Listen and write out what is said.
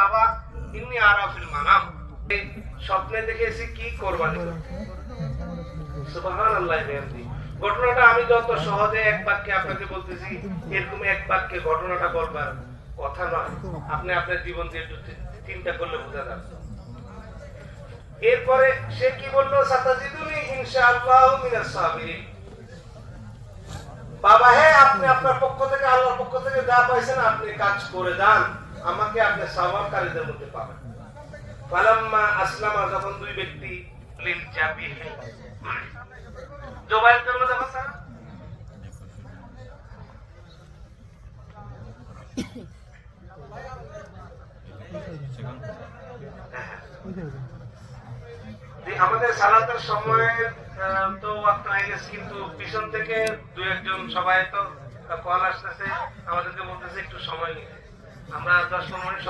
বাবা ইন্নি আরাফিল মানাম স্বপ্নে দেখেছি কি কোরবানি? সুবহানাল্লাহ বিহামদি ঘটনাটা আমি যত সহজে এক বাক্যে আপনাকে বলতেছি, এরকম এক বাক্যে ঘটনাটা বলবার কথা নয়। আপনি আপনার জীবন দিয়ে চিন্তা করলে বোঝা যাবে। এরপরে সে কি বলল? সাতাজিদুনি ইনশাআল্লাহ মিনাস সাবিরিন। বাবা হ্যাঁ আপনি আপনার পক্ষ থেকে, আল্লাহর পক্ষ থেকে যা পাইছেন আপনি কাজ করে যান। আমাকে আপনি সাওয়াবকারীদের মধ্যে পাবেন। ফালাম্মা আসলামা যখন দুই ব্যক্তি লিল জাবিহি জবাই করল যখন তারা আমাদের সালাতের সময় তো ওয়াক্ত হয়ে গেছে কিন্তু পিছন থেকে দু একজন সবাই তো কল আসতেছে, আমাদেরকে বলতেছে একটু সময় নিতে। আমরা